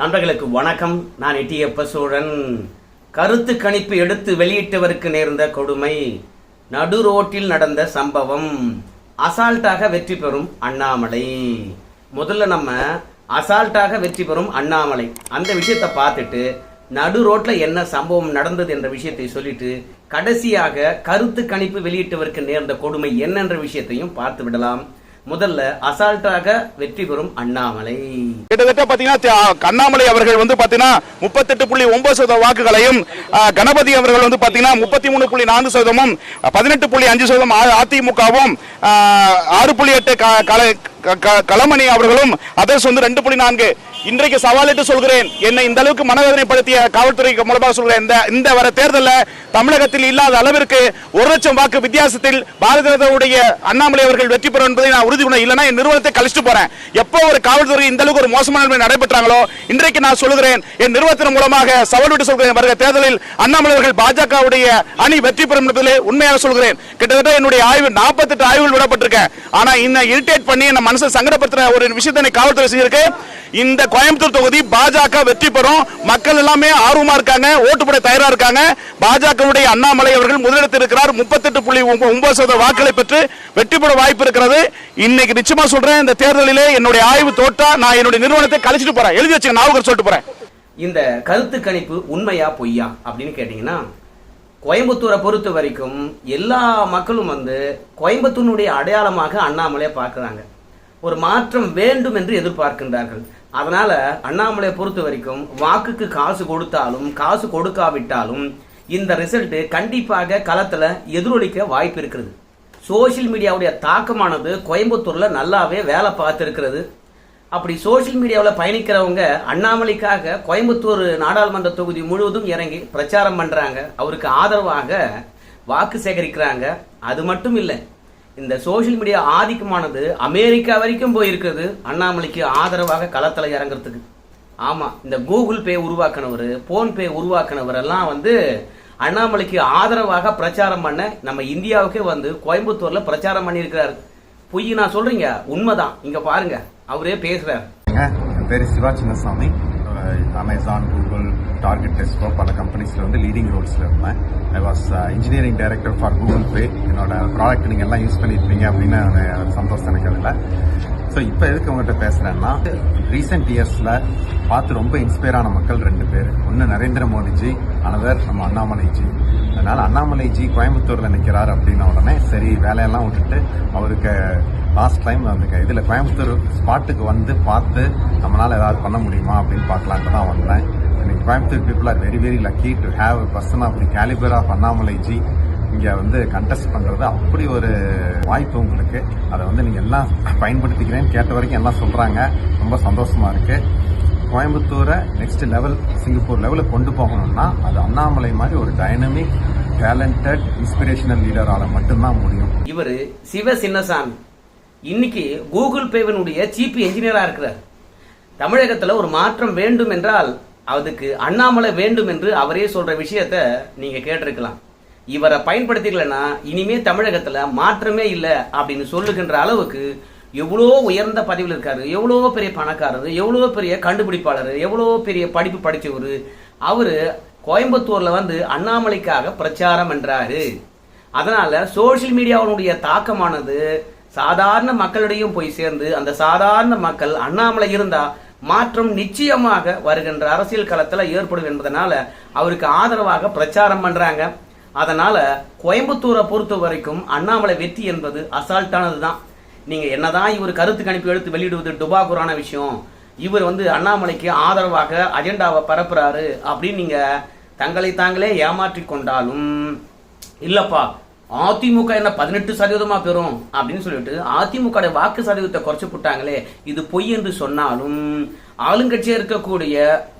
நண்பர்களுக்கு வணக்கம். நான் எட்டியப்ப சோழன். கருத்து கணிப்பு எடுத்து வெளியிட்டவருக்கு நேர்ந்த கொடுமை. நடு ரோட்டில் நடந்த சம்பவம். அசால்ட்டாக வெற்றி பெறும் அண்ணாமலை. முதல்ல நம்ம அசால்ட்டாக வெற்றி பெறும் அண்ணாமலை. அந்த விஷயத்தை பார்த்துட்டு நடு ரோட்ல என்ன சம்பவம் நடந்தது என்ற விஷயத்தை சொல்லிட்டு கடைசியாக கருத்து கணிப்பு வெளியிட்டவருக்கு நேர்ந்த கொடுமை என்னென்ற விஷயத்தையும் பார்த்து விடலாம். முதல்ல அசால்ட்டாக வெற்றி பெறும் அண்ணாமலை கிட்டத்தட்ட பாத்தீங்கன்னா அண்ணாமலை அவர்கள் வந்து பாத்தீங்கன்னா முப்பத்தெட்டு புள்ளி ஒன்பது சதவீத வாக்குகளையும் கணபதி அவர்கள் வந்து பாத்தீங்கன்னா முப்பத்தி மூணு புள்ளி நான்கு சதவீதமும் பதினெட்டு புள்ளி அஞ்சு சதவீதம் அதிமுகவும் ஆறு புள்ளி எட்டு க- களமணி அவர்களும் அதர்ஸ் வந்து ரெண்டு புள்ளி நான்கு இன்றைக்கு சவாலிட்டு சொல்கிறேன். என்னை இந்த அளவுக்கு மனவேதனைப்படுத்திய காவல்துறை மூலமாக சொல்கிறேன். இந்த இந்த வர தேர்தலில் தமிழகத்தில் இல்லாத அளவிற்கு ஒரு லட்சம் வாக்கு வித்தியாசத்தில் பாரதிய ஜனதாவுடைய அண்ணாமலை அவர்கள் வெற்றி பெறும் என்பதை நான் உறுதி பண்ண இல்லைனா என் நிறுவனத்தை கழிச்சுட்டு போறேன். எப்போ ஒரு காவல்துறை இந்த அளவுக்கு ஒரு மோசமான நிலைமை நடைபெற்றாங்களோ இன்றைக்கு நான் சொல்கிறேன் என் நிறுவனத்தின் மூலமாக சவால் விட்டு சொல்கிறேன். வருகிற தேர்தலில் அண்ணாமலை அவர்கள் பாஜகவுடைய அணி வெற்றி பெறும் என்பதிலே உண்மையாக சொல்கிறேன். கிட்டத்தட்ட என்னுடைய ஆய்வு நாற்பத்தெட்டு ஆய்வுகள் விடப்பட்டிருக்கேன். ஆனா இன்னும் இரிட்டேட் பண்ணி என்ன மனசை சங்கடப்படுத்துற ஒரு விஷயத்தை காவல்துறை செஞ்சிருக்கு. இந்த கோயம்புத்தூர் தொகுதி பாஜக வெற்றி பெறும். மக்கள் எல்லாமே ஆர்வமா இருக்காங்க ஓட்டு போட தயாரா இருக்காங்க. பாஜகவுடைய அண்ணாமலை அவர்கள் முதலிடத்தில் இருக்கிறார். முப்பத்தெட்டு புள்ளி ஒன்பது சதவீத வாக்குகளை பெற்று வெற்றி பெற வாய்ப்பு இருக்கிறது. இன்னைக்கு நிச்சயமா சொல்றேன் இந்த தேர்தலிலே என்னுடைய ஆய்வு தோட்டா நான் என்னுடைய நிறுவனத்தை கழிச்சிட்டு போறேன். எழுதி வச்சு நாவுகர் சொல்லிட்டு போறேன். இந்த கருத்து கணிப்பு உண்மையா பொய்யா அப்படின்னு கேட்டீங்கன்னா கோயம்புத்தூரை பொறுத்த வரைக்கும் எல்லா மக்களும் வந்து கோயம்புத்தூரினுடைய அடையாளமாக அண்ணாமலையை பார்க்குறாங்க. ஒரு மாற்றம் வேண்டும் என்று எதிர்பார்க்கின்றார்கள். அதனால அண்ணாமலையை பொறுத்த வரைக்கும் வாக்குக்கு காசு கொடுத்தாலும் காசு கொடுக்காவிட்டாலும் இந்த ரிசல்ட் கண்டிப்பாக களத்துல எதிரொலிக்க வாய்ப்பு இருக்கிறது. சோஷியல் மீடியாவுடைய தாக்கமானது கோயம்புத்தூர்ல நல்லாவே வேலை பார்த்துருக்கிறது. அப்படி சோஷியல் மீடியாவில் பயணிக்கிறவங்க அண்ணாமலைக்காக கோயம்புத்தூர் நாடாளுமன்ற தொகுதி முழுவதும் இறங்கி பிரச்சாரம் பண்றாங்க. அவருக்கு ஆதரவாக வாக்கு சேகரிக்கிறாங்க. அது மட்டும் இல்லை இந்த சோஷியல் மீடியா ஆதிக்கமானது அமெரிக்கா வரைக்கும் போயிருக்கிறது அண்ணாமலைக்கு ஆதரவாக களத்தில் இறங்குறதுக்கு. ஆமாம் இந்த கூகுள் பே உருவாக்கினவர் ஃபோன்பே உருவாக்கினவர் எல்லாம் வந்து அண்ணாமலைக்கு ஆதரவாக பிரச்சாரம் பண்ண நம்ம இந்தியாவுக்கே வந்து கோயம்புத்தூரில் பிரச்சாரம் பண்ணியிருக்கிறாரு. பொய் நான் சொல்கிறீங்க உண்மைதான். இங்கே பாருங்க. அவரே பேசுகிறார் என் பேர் Siva Chinnasamy. Amazon Google Target Tesco பல கம்பெனிஸில் வந்து லீடிங் ரோல்ஸில் இருந்தேன். I was engineering director for Google Pay என்னோட ப்ராடக்ட் நீங்கள் எல்லாம் யூஸ் பண்ணியிருப்பீங்க அப்படின்னு நான் சந்தோஷம் எனக்கு அதில் ஸோ இப்போ எதுக்கு உங்கள்கிட்ட பேசுகிறேன்னா ரீசெண்ட் இயர்ஸில் பார்த்து ரொம்ப இன்ஸ்பயர் ஆன மக்கள் ரெண்டு பேர். ஒன்று நரேந்திர மோடிஜி அனதர் நம்ம அண்ணாமலைஜி. அதனால் அண்ணாமலைஜி கோயம்புத்தூரில் நிற்கிறார் அப்படின்ன உடனே சரி வேலையெல்லாம் விட்டுட்டு அவருக்கு லாஸ்ட் டைம் அந்த இதில் கோயம்புத்தூர் ஸ்பாட்டுக்கு வந்து பார்த்து நம்மளால் ஏதாவது பண்ண முடியுமா அப்படின்னு பார்க்கலான்ட்டு தான் வந்தேன். இன்னைக்கு Coimbatore people are very very lucky to have person of the calibre of Annamalaiji இங்கே வந்து கண்டெஸ்ட் பண்ணுறது அப்படி ஒரு வாய்ப்பு உங்களுக்கு. அதை வந்து நீங்கள் எல்லாம் பயன்படுத்திக்கிறேன்னு கேட்ட வரைக்கும் எல்லாம் சொல்கிறாங்க ரொம்ப சந்தோஷமாக இருக்குது கோயம்புத்தூரை நெக்ஸ்ட் லெவல் சிங்கப்பூர் லெவலுக்கு கொண்டு போகணும்னா அது அண்ணாமலை மாதிரி ஒரு டைனமிக் டேலண்டட் இன்ஸ்பிரேஷனல் லீடரால் மட்டும்தான் முடியும். இவர் சிவ சின்னசாமி. இன்னைக்கு கூகுள் பேவினுடைய சீப் என்ஜினியரா இருக்கிறார். தமிழகத்துல ஒரு மாற்றம் வேண்டும் என்றால் அதுக்கு அண்ணாமலை வேண்டும் என்று அவரே சொல்ற விஷயத்த நீங்க கேட்டிருக்கலாம். இவரை பயன்படுத்திக்கலன்னா இனிமே தமிழகத்துல மாற்றமே இல்லை அப்படின்னு சொல்லுகின்ற அளவுக்கு எவ்வளோ உயர்ந்த பதவியில் இருக்காரு எவ்வளோ பெரிய பணக்காரர் எவ்வளோ பெரிய கண்டுபிடிப்பாளர் எவ்வளோ பெரிய படிப்பு படித்தவர் அவர் கோயம்புத்தூரில் வந்து அண்ணாமலைக்காக பிரச்சாரம் என்றாரு. அதனால சோஷியல் மீடியாவினுடைய தாக்கமானது சாதாரண மக்களிடையும் போய் சேர்ந்து அந்த சாதாரண மக்கள் அண்ணாமலை இருந்தா மாற்றம் நிச்சயமாக வருகின்ற அரசியல் களத்தில் ஏற்படும் என்பதனால அவருக்கு ஆதரவாக பிரச்சாரம் பண்றாங்க. அதனால கோயம்புத்தூரை பொறுத்த வரைக்கும் அண்ணாமலை வெற்றி என்பது அசால்ட்டானது தான் நீங்க என்னதான் இவர் கருத்து கணிப்பு எடுத்து வெளியிடுவது டுபாகூரான விஷயம். இவர் வந்து அண்ணாமலைக்கு ஆதரவாக அஜெண்டாவை பரப்புறாரு அப்படின்னு நீங்க தங்களை தாங்களே ஏமாற்றி கொண்டாலும் இல்லப்பா அதிமுக என்ன பதினெட்டு சதவீதமா பெறும் அப்படின்னு சொல்லிட்டு அதிமுக வாக்கு சதவீதத்தை குறைச்சு போட்டாங்களே இது பொய் என்று சொன்னாலும் ஆளுங்கட்சியா இருக்கக்கூடிய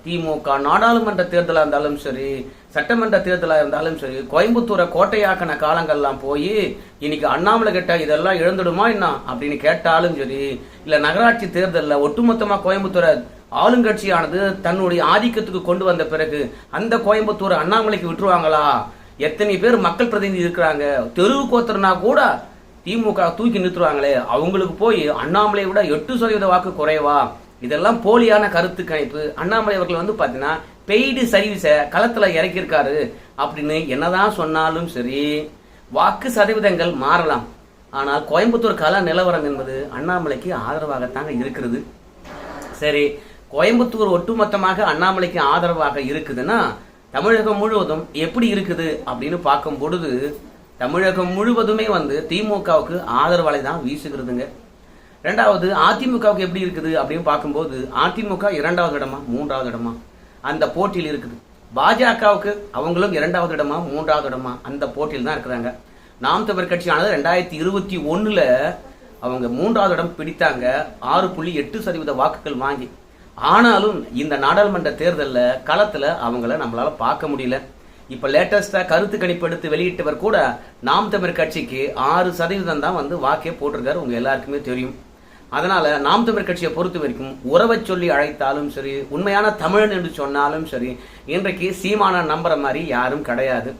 திமுக நாடாளுமன்ற தேர்தலா இருந்தாலும் சரி சட்டமன்ற தேர்தலா இருந்தாலும் சரி கோயம்புத்தூரை கோட்டையாக்கின காலங்கள்லாம் போய் இன்னைக்கு அண்ணாமலை கிட்ட இதெல்லாம் இழந்துடுமா என்ன அப்படின்னு கேட்டாலும் சரி இல்ல நகராட்சி தேர்தலில் ஒட்டுமொத்தமா கோயம்புத்தூரை ஆளுங்கட்சியானது தன்னுடைய ஆதிக்கத்துக்கு கொண்டு வந்த பிறகு அந்த கோயம்புத்தூர் அண்ணாமலைக்கு விட்டுருவாங்களா? எத்தனை பேர் மக்கள் பிரதிநிதி இருக்கிறாங்க? தெருவு கோத்தர்னா கூட திமுக தூக்கி நிறுத்துவாங்களே. அவங்களுக்கு போய் அண்ணாமலை விட எட்டு சதவீத வாக்கு குறைவா? இதெல்லாம் போலியான கருத்து கணிப்பு. அண்ணாமலை அவர்கள் வந்து பார்த்தீங்கன்னா பெய்டு சர்வீஸை களத்தில் இறக்கியிருக்காரு அப்படின்னு என்னதான் சொன்னாலும் சரி வாக்கு சதவீதங்கள் மாறலாம். ஆனால் கோயம்புத்தூர் கல நிலவரம் என்பது அண்ணாமலைக்கு ஆதரவாகத்தாங்க இருக்கிறது. சரி கோயம்புத்தூர் ஒட்டுமொத்தமாக அண்ணாமலைக்கு ஆதரவாக இருக்குதுன்னா தமிழகம் முழுவதும் எப்படி இருக்குது அப்படின்னு பார்க்கும் பொழுது தமிழகம் முழுவதுமே வந்து திமுகவுக்கு ஆதரவலை தான் வீசுகிறதுங்க. ரெண்டாவது அதிமுகவுக்கு எப்படி இருக்குது அப்படின்னு பார்க்கும்போது அதிமுக இரண்டாவது இடமா மூன்றாவது இடமா? அந்த போட்டியில் இருக்குது. பாஜகவுக்கு அவங்களும் இரண்டாவது இடமா மூன்றாவது இடமா? அந்த போட்டியில் தான் இருக்கிறாங்க. நாம் தமிழர் கட்சியானது ரெண்டாயிரத்தி இருபத்தி ஒண்ணுல அவங்க மூன்றாவது இடம் பிடித்தாங்க. ஆறு புள்ளி எட்டு சதவீத வாக்குகள் வாங்கி. ஆனாலும் இந்த நாடாளுமன்ற தேர்தலில் களத்தில் அவங்கள நம்மளால் பார்க்க முடியல. இப்போ லேட்டஸ்ட்டாக கருத்து கணிப்பு எடுத்து வெளியிட்டவர் கூட நாம் தமிழ் கட்சிக்கு ஆறு சதவீதம் தான் வந்து வாக்கே போட்டிருக்காரு உங்கள் எல்லாருக்குமே தெரியும். அதனால் நாம் தமிழ் கட்சியை பொறுத்த வரைக்கும் உறவை சொல்லி அழைத்தாலும் சரி உண்மையான தமிழன் என்று சொன்னாலும் சரி இன்றைக்கு சீமான நம்புற மாதிரி யாரும் கிடையாது.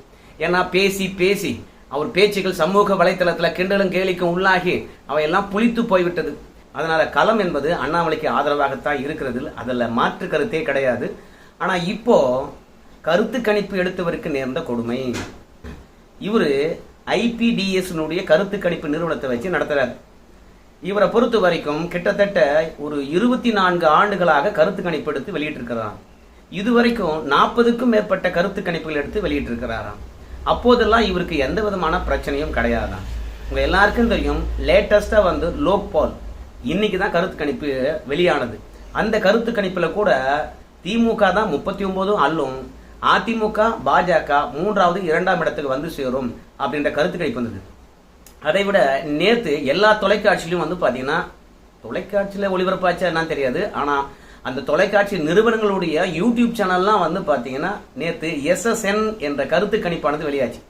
ஏன்னா பேசி பேசி அவர் பேச்சுகள் சமூக வலைத்தளத்தில் கிண்டலும் கேலிக்கும் உள்ளாகி அவையெல்லாம் புளித்து போய்விட்டது. அதனால் களம் என்பது அண்ணாமலைக்கு ஆதரவாகத்தான் இருக்கிறது அதில் மாற்று கருத்தே கிடையாது. ஆனால் இப்போது கருத்து கணிப்பு எடுத்தவருக்கு நேர்ந்த கொடுமை. இவர் ஐபிடிஎஸ்னுடைய கருத்து கணிப்பு நிறுவனத்தை வச்சு நடத்துகிறார் இவரை பொறுத்த வரைக்கும் கிட்டத்தட்ட ஒரு இருபத்தி நான்கு ஆண்டுகளாக கருத்து கணிப்பு எடுத்து வெளியிட்டிருக்கிறாராம். இதுவரைக்கும் நாற்பதுக்கும் மேற்பட்ட கருத்து கணிப்புகள் எடுத்து வெளியிட்டிருக்கிறாராம். அப்போதெல்லாம் இவருக்கு எந்த விதமான பிரச்சனையும் கிடையாதான் உங்கள் எல்லாருக்கும் தெரியும் லேட்டஸ்ட்டாக வந்து லோக்பால். இன்னைக்கு தான் கருத்து கணிப்பு வெளியானது. அந்த கருத்து கணிப்பில் கூட திமுக தான் முப்பத்தி ஒன்பதும் அல்லும் அதிமுக பாஜக மூன்றாவது இரண்டாம் இடத்துக்கு வந்து சேரும் அப்படின்ற கருத்து கணிப்பு வந்தது. அதை விட நேற்று எல்லா தொலைக்காட்சியிலும் வந்து பார்த்தீங்கன்னா தொலைக்காட்சியில் ஒளிபரப்பாச்சா என்னன்னு தெரியாது. ஆனால் அந்த தொலைக்காட்சி நிறுவனங்களுடைய யூடியூப் சேனல்லாம் வந்து பார்த்தீங்கன்னா நேற்று எஸ்எஸ்என் என்ற கருத்து கணிப்பானது வெளியாச்சு.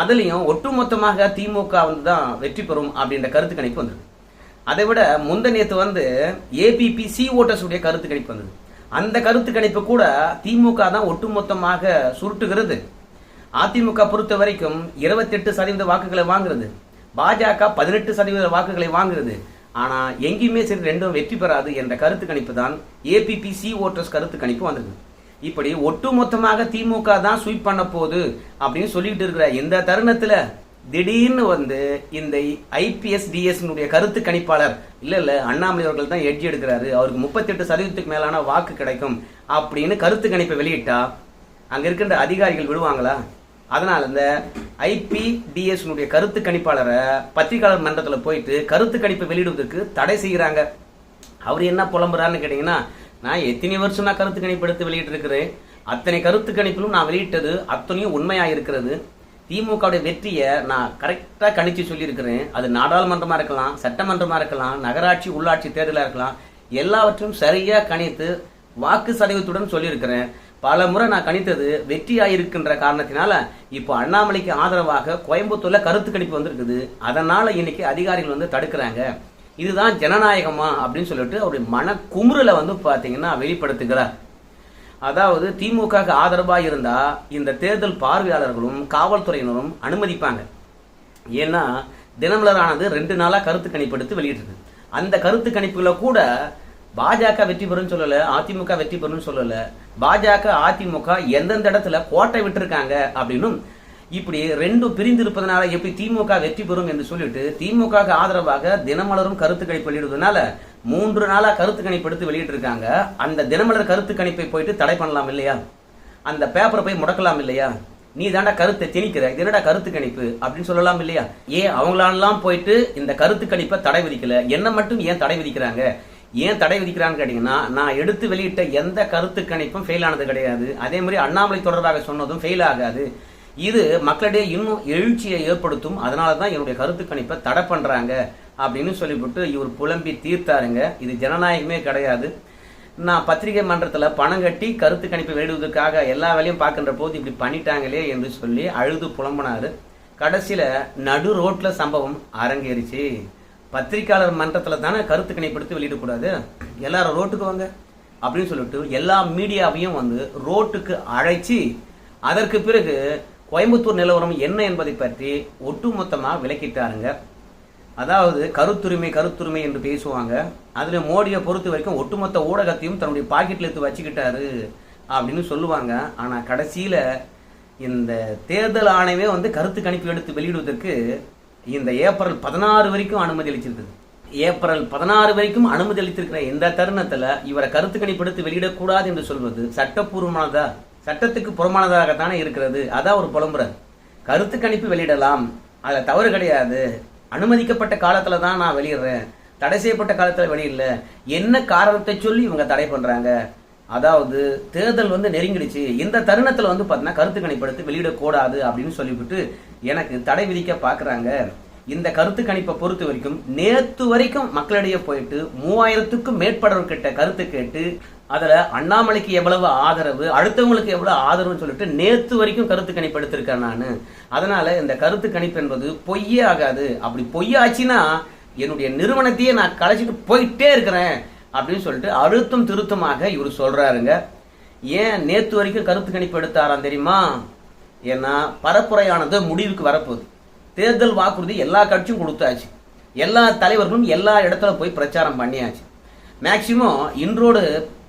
அதுலேயும் ஒட்டுமொத்தமாக திமுக வந்து தான் வெற்றி பெறும் அப்படின்ற கருத்து கணிப்பு வந்தது. அதை விட முந்த நேத்து வந்து ஏபிபி சி ஓட்டர்ஸுடைய கருத்து கணிப்பு வந்தது. அந்த கருத்து கணிப்பு கூட திமுக தான் ஒட்டுமொத்தமாக சுருட்டுகிறது. அதிமுக பொறுத்த வரைக்கும் 28% சதவீத வாக்குகளை வாங்குறது. பாஜக பதினெட்டு சதவீத வாக்குகளை வாங்குறது. ஆனா எங்கேயுமே சரி ரெண்டும் வெற்றி பெறாது என்ற கருத்து கணிப்பு தான் ஏபிபி சி ஓட்டர்ஸ் கருத்து கணிப்பு வந்தது. இப்படி ஒட்டுமொத்தமாக திமுக தான் ஸ்வீப் பண்ண போகுது அப்படின்னு சொல்லிட்டு இருக்கிற இந்த தருணத்துல திடீர்னு வந்து இந்த ஐபிஎஸ் டிஎஸ் கருத்து கணிப்பாளர் இல்ல இல்ல அண்ணாமலை அவர்கள் தான் எட்ஜி எடுக்கிறாரு. அவருக்கு முப்பத்தெட்டு சதவீதத்துக்கு மேலான வாக்கு கிடைக்கும் அப்படின்னு கருத்து கணிப்பை வெளியிட்டா அங்க இருக்கின்ற அதிகாரிகள் விடுவாங்களா? அதனால இந்த ஐபிடிஎஸ்னுடைய கருத்து கணிப்பாளரை பத்திரிகையாளர் மன்றத்தில் போயிட்டு கருத்து கணிப்பை வெளியிடுவதற்கு தடை செய்கிறாங்க அவர் என்ன புலம்புறாருன்னு கேட்டீங்கன்னா நான் எத்தனை வருஷமா கருத்து கணிப்பு எடுத்து வெளியிட்டு இருக்கிறேன் அத்தனை கருத்து கணிப்பிலும் நான் வெளியிட்டது அத்தனையும் உண்மையா இருக்கிறது. திமுகவுடைய வெற்றியை நான் கரெக்டாக கணிச்சு சொல்லியிருக்கிறேன். அது நாடாளுமன்றமாக இருக்கலாம் சட்டமன்றமாக இருக்கலாம் நகராட்சி உள்ளாட்சி தேர்தலாக இருக்கலாம். எல்லாவற்றையும் சரியாக கணித்து வாக்கு சதவீதத்துடன் சொல்லியிருக்கிறேன். பல முறை நான் கணித்தது வெற்றியாக இருக்கின்ற காரணத்தினால இப்போ அண்ணாமலைக்கு ஆதரவாக கோயம்புத்தூரில் கருத்து கணிப்பு வந்திருக்குது. அதனால் இன்னைக்கு அதிகாரிகள் வந்து தடுக்கிறாங்க. இதுதான் ஜனநாயகமா அப்படின்னு சொல்லிட்டு அவருடைய மன குமுறில் வந்து பார்த்தீங்கன்னா வெளிப்படுத்துகிறார். அதாவது திமுக ஆதரவாக இருந்தால் இந்த தேர்தல் பார்வையாளர்களும் காவல்துறையினரும் அனுமதிப்பாங்க. ஏன்னா தினமலரானது ரெண்டு நாளாக கருத்து கணிப்பு எடுத்து வெளியிட்டிருக்கு. அந்த கருத்து கணிப்புகளை கூட பாஜக வெற்றி பெறும் சொல்லலை அதிமுக வெற்றி பெறும் சொல்லலை பாஜக அதிமுக எந்தெந்த இடத்துல கோட்டை விட்டுருக்காங்க அப்படின்னும் இப்படி ரெண்டும் பிரிந்து இருப்பதனால எப்படி திமுக வெற்றி பெறும் என்று சொல்லிட்டு திமுக ஆதரவாக தினமலரும் கருத்து கணிப்பு வெளியிடுவதனால மூன்று நாளாக கருத்து கணிப்பு எடுத்து வெளியிட்டு இருக்காங்க அந்த தினமலர் கருத்து கணிப்பை போயிட்டு தடை பண்ணலாம் இல்லையா? அந்த பேப்பரை போய் முடக்கலாம் இல்லையா? நீ தாண்டா கருத்தை திணிக்கிற இது என்னடா கருத்து கணிப்பு அப்படின்னு சொல்லலாம் இல்லையா? ஏன் அவங்களாலாம் போயிட்டு இந்த கருத்து கணிப்பை தடை விதிக்கல? என்ன மட்டும் ஏன் தடை விதிக்கிறாங்க? ஏன் தடை விதிக்கிறான்னு கேட்டிங்கன்னா நான் எடுத்து வெளியிட்ட எந்த கருத்து கணிப்பும் ஃபெயில் ஆனது கிடையாது. அதே மாதிரி அண்ணாமலை தொடர்பாக சொன்னதும் ஃபெயில் ஆகாது. இது மக்களிடையே இன்னும் எழுச்சியை ஏற்படுத்தும். அதனால தான் என்னுடைய கருத்து கணிப்பை தடை பண்ணுறாங்க அப்படின்னு சொல்லிவிட்டு இவர் புலம்பி தீர்த்தாருங்க. இது ஜனநாயகமே கிடையாது. நான் பத்திரிகை மன்றத்தில் பணம் கட்டி கருத்து கணிப்பை வெளியிடுவதற்காக எல்லா வேலையும் பார்க்கின்ற போது இப்படி பண்ணிட்டாங்களே என்று சொல்லி அழுது புலம்பினார். கடைசியில் நடு ரோட்டில் சம்பவம் அரங்கேறிச்சு. பத்திரிகையாளர் மன்றத்தில் தானே கருத்து கணிப்படுத்தி வெளியிடக்கூடாது. எல்லாரும் ரோட்டுக்கு வாங்க அப்படின்னு சொல்லிட்டு எல்லா மீடியாவையும் வந்து ரோட்டுக்கு அழைச்சி அதற்கு பிறகு கோயம்புத்தூர் நிலவரம் என்ன என்பதை பற்றி ஒட்டுமொத்தமாக விளக்கிட்டாருங்க. அதாவது கருத்துரிமை கருத்துரிமை என்று பேசுவாங்க. அதில் மோடியை பொறுத்த வரைக்கும் ஒட்டுமொத்த ஊடகத்தையும் தன்னுடைய பாக்கெட்டில் எடுத்து வச்சுக்கிட்டாரு அப்படின்னு சொல்லுவாங்க. ஆனால் கடைசியில் இந்த தேர்தல் ஆணையமே வந்து கருத்து கணிப்பு எடுத்து வெளியிடுவதற்கு இந்த ஏப்ரல் பதினாறு வரைக்கும் அனுமதி அளிச்சிருக்குது. ஏப்ரல் பதினாறு வரைக்கும் அனுமதி அளித்திருக்கிற இந்த தருணத்தில் இவரை கருத்து கணிப்பு எடுத்து வெளியிடக்கூடாது என்று சொல்வது சட்டப்பூர்வமானதா? சட்டத்துக்கு புறமானதாகத்தானே இருக்கிறது. அதான் ஒரு புலம்புறது கருத்து கணிப்பு வெளியிடலாம். அதில் தவறு கிடையாது. அனுமதிக்கப்பட்ட காலத்தில் தான் நான் வெளியிடுறேன். தடை செய்யப்பட்ட காலத்தில் வெளியிடல. என்ன காரணத்தை சொல்லி இவங்க தடை பண்ணுறாங்க அதாவது தேர்தல் வந்து நெருங்கிடுச்சு. இந்த தருணத்தில் வந்து பார்த்தினா கருத்து கணிப்படுத்தி வெளியிடக்கூடாது அப்படின்னு சொல்லிவிட்டு எனக்கு தடை விதிக்க பார்க்குறாங்க இந்த கருத்து கணிப்பை பொறுத்த வரைக்கும் நேற்று வரைக்கும் மக்களிடையே போயிட்டு மூவாயிரத்துக்கும் மேற்பட்டவர்கிட்ட கருத்து கேட்டு அதில் அண்ணாமலைக்கு எவ்வளவு ஆதரவு அடுத்தவங்களுக்கு எவ்வளவு ஆதரவுன்னு சொல்லிட்டு நேற்று வரைக்கும் கருத்து கணிப்பு எடுத்திருக்கேன் நான். அதனால இந்த கருத்து கணிப்பு என்பது பொய்யே ஆகாது. அப்படி பொய்யாச்சுன்னா என்னுடைய நிறுவனத்தையே நான் கலைச்சிட்டு போயிட்டே இருக்கிறேன் அப்படின்னு சொல்லிட்டு அழுத்தம் திருத்தமாக இவர் சொல்றாருங்க. ஏன் நேற்று வரைக்கும் கருத்து கணிப்பு எடுத்தாராம் தெரியுமா? ஏன்னா பரப்புரையானது முடிவுக்கு வரப்போகுது. தேர்தல் வாக்குறுதி எல்லா கட்சியும் கொடுத்தாச்சு. எல்லா தலைவர்களும் எல்லா இடத்துல போய் பிரச்சாரம் பண்ணியாச்சு. மேக்சிமம் இன்றோடு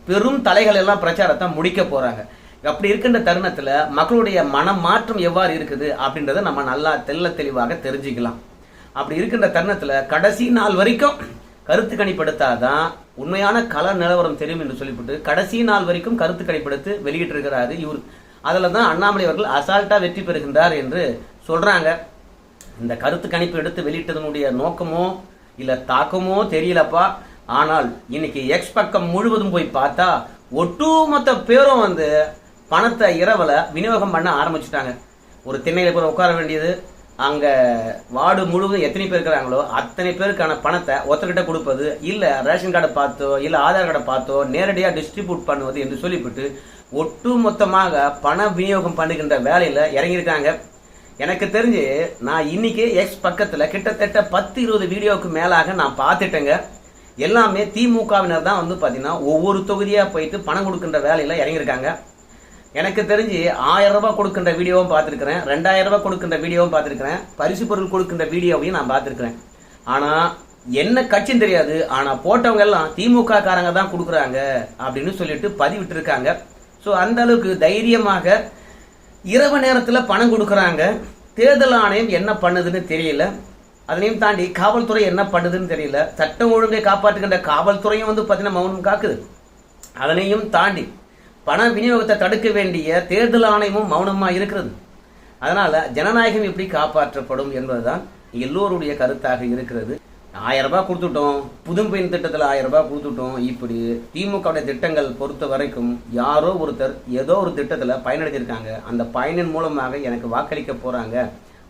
பெரும் தலைகள் எல்லாம் பிரச்சாரத்தை முடிக்க போறாங்க. அப்படி இருக்கின்ற தருணத்துல மக்களுடைய மனம் மாற்றம் எவ்வாறு இருக்குது அப்படின்றத நம்ம நல்லா தெள்ள தெளிவாக தெரிஞ்சுக்கலாம். அப்படி இருக்கின்ற தருணத்துல கடைசி நாள் வரைக்கும் கருத்து கணிப்படுத்தாதான் உண்மையான கல நிலவரம் தெரியும் என்று சொல்லிவிட்டு கடைசி நாள் வரைக்கும் கருத்து கணிப்படுத்து வெளியிட்டிருக்கிறாரு இவர். அதில் தான் அண்ணாமலை அவர்கள் அசால்ட்டாக வெற்றி பெறுகின்றார் என்று சொல்கிறாங்க இந்த கருத்து கணிப்பு எடுத்து வெளியிட்டதனுடைய நோக்கமோ இல்லை தாக்கமோ தெரியலப்பா. ஆனால் இன்னைக்கு எக்ஸ் பக்கம் முழுவதும் போய் பார்த்தா ஒட்டுமொத்த பேரும் வந்து பணத்தை இரவில் விநியோகம் பண்ண ஆரம்பிச்சுட்டாங்க. ஒரு திண்ணையில் போய் உட்கார வேண்டியது அங்கே வார்டு முழுவதும் எத்தனை பேர் இருக்கிறாங்களோ அத்தனை பேருக்கான பணத்தை ஒருத்தர்கிட்ட கொடுப்பது இல்லை ரேஷன் கார்டை பார்த்தோ இல்லை ஆதார் கார்டை பார்த்தோ நேரடியாக டிஸ்ட்ரிபியூட் பண்ணுவது என்று சொல்லிவிட்டு ஒட்டுமொத்தமாக பண விநியோகம் பண்ணுகின்ற வேலையில் இறங்கியிருக்காங்க. எனக்கு தெரிஞ்சு நான் இன்னைக்கு எக்ஸ் பக்கத்தில் கிட்டத்தட்ட பத்து இருபது வீடியோவுக்கு மேலாக நான் பார்த்துட்டேங்க. எல்லாமே திமுகவினர் தான் வந்து பார்த்தீங்கன்னா ஒவ்வொரு தொகுதியாக போயிட்டு பணம் கொடுக்கின்ற வேலையில் இறங்கியிருக்காங்க. எனக்கு தெரிஞ்சு ஆயிரம் ரூபாய் கொடுக்கின்ற வீடியோவும் பார்த்துருக்குறேன். ரெண்டாயிரம் ரூபாய் கொடுக்கின்ற வீடியோவும் பார்த்துருக்குறேன். பரிசு பொருள் கொடுக்கின்ற வீடியோவையும் நான் பார்த்துருக்குறேன். ஆனால் என்ன கட்சின்னு தெரியாது. ஆனால் போட்டவங்க எல்லாம் திமுக காரங்க தான் கொடுக்குறாங்க அப்படின்னு சொல்லிட்டு பதிவிட்டுருக்காங்க. ஸோ அந்த அளவுக்கு தைரியமாக இரவு நேரத்தில் பணம் கொடுக்குறாங்க. தேர்தல் ஆணையம் என்ன பண்ணுதுன்னு தெரியல. அதனையும் தாண்டி காவல்துறை என்ன பண்ணுதுன்னு தெரியல. சட்டம் ஒழுங்கை காப்பாற்றுகின்ற காவல்துறையும் வந்து பார்த்தீங்கன்னா மௌனம் காக்குது. அதனையும் தாண்டி பண விநியோகத்தை தடுக்க வேண்டிய தேர்தல் ஆணையமும் மௌனமாக இருக்கிறது. அதனால் ஜனநாயகம் எப்படி காப்பாற்றப்படும் என்பதுதான் எல்லோருடைய கருத்தாக இருக்கிறது. ஆயிரம் ரூபாய் கொடுத்துட்டோம். புதும்பெண் திட்டத்தில் ஆயிரம் ரூபாய் கொடுத்துட்டோம். இப்படி திமுகவுடைய திட்டங்கள் பொறுத்த வரைக்கும் யாரோ ஒருத்தர் ஏதோ ஒரு திட்டத்தில் பயனடைஞ்சிருக்காங்க அந்த பயனின் மூலமாக எனக்கு வாக்களிக்க போகிறாங்க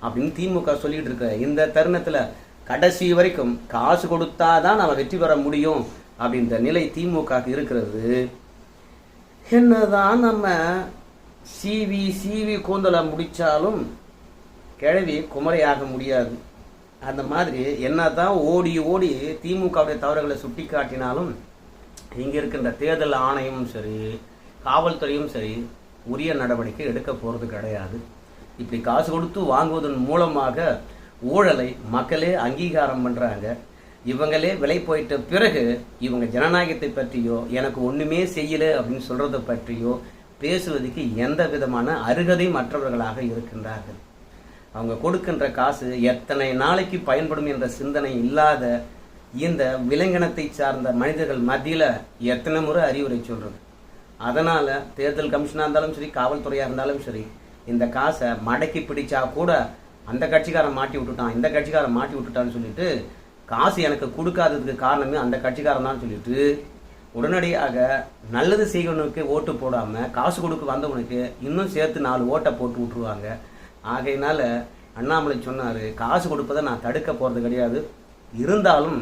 அப்படின்னு திமுக சொல்லிட்டு இருக்க இந்த தருணத்தில் கடைசி வரைக்கும் காசு கொடுத்தா தான் நம்ம வெற்றி பெற முடியும் அப்படின்ற நிலை திமுக இருக்கிறது. என்னதான் நம்ம சிவி சிவி கூந்தலை முடித்தாலும் கிழவி குமரையாக முடியாது. அந்த மாதிரி என்ன தான் ஓடி ஓடி திமுகவுடைய தவறுகளை சுட்டி காட்டினாலும் இங்கே இருக்கின்ற தேர்தல் ஆணையமும் சரி காவல்துறையும் சரி உரிய நடவடிக்கை எடுக்க போகிறது கிடையாது. இப்படி காசு கொடுத்து வாங்குவதன் மூலமாக ஊழலை மக்களே அங்கீகாரம் பண்ணுறாங்க இவங்களே விலை போயிட்ட பிறகு இவங்க ஜனநாயகத்தை பற்றியோ எனக்கு ஒன்றுமே செய்யலை அப்படின்னு சொல்கிறத பற்றியோ பேசுவதற்கு எந்த விதமான அருகதை மற்றவர்களாக இருக்கின்றார்கள். அவங்க கொடுக்கின்ற காசு எத்தனை நாளைக்கு பயன்படும் என்ற சிந்தனை இல்லாத இந்த விலங்கினத்தை சார்ந்த மனிதர்கள் மத்தியில் எத்தனை முறை அறிவுரை சொல்கிறது அதனால் தேர்தல் கமிஷனாக இருந்தாலும் சரி காவல்துறையாக இருந்தாலும் சரி இந்த காசை மடக்கி பிடிச்சா கூட அந்த கட்சிக்காரன் மாட்டி விட்டுட்டான் இந்த கட்சிக்காரன் மாட்டி விட்டுட்டான்னு சொல்லிட்டு காசு எனக்கு கொடுக்காததுக்கு காரணமே அந்த கட்சிக்காரன் தான் சொல்லிட்டு உடனடியாக நல்லது செய்கிறவனுக்கு ஓட்டு போடாமல் காசு கொடுக்க வந்தவனுக்கு இன்னும் சேர்த்து நாலு ஓட்டை போட்டு விட்டுருவாங்க. ஆகையினால அண்ணாமலை சொன்னார் காசு கொடுப்பதை நான் தடுக்க போகிறது கிடையாது. இருந்தாலும்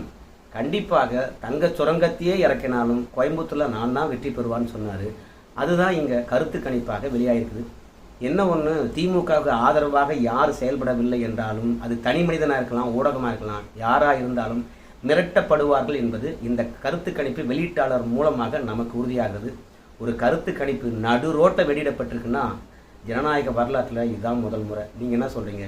கண்டிப்பாக தங்க சுரங்கத்தையே இறக்கினாலும் கோயம்புத்தூரில் நான் தான் வெற்றி பெறுவான்னு சொன்னார். அதுதான் இங்கே கருத்து கணிப்பாக வெளியாகிருக்குது என்ன ஒன்று திமுகவுக்கு ஆதரவாக யார் செயல்படவில்லை என்றாலும் அது தனி மனிதனாக இருக்கலாம் ஊடகமாக இருக்கலாம் யாராக இருந்தாலும் மிரட்டப்படுவார்கள் என்பது இந்த கருத்து கணிப்பு வெளியீட்டாளர் மூலமாக நமக்கு உறுதியாகுது ஒரு கருத்து கணிப்பு நடு ரோட்டை வெளியிடப்பட்டிருக்குன்னா ஜனநாயக வரலாற்றில் இதுதான் முதல் முறை. நீங்கள் என்ன சொல்கிறீங்க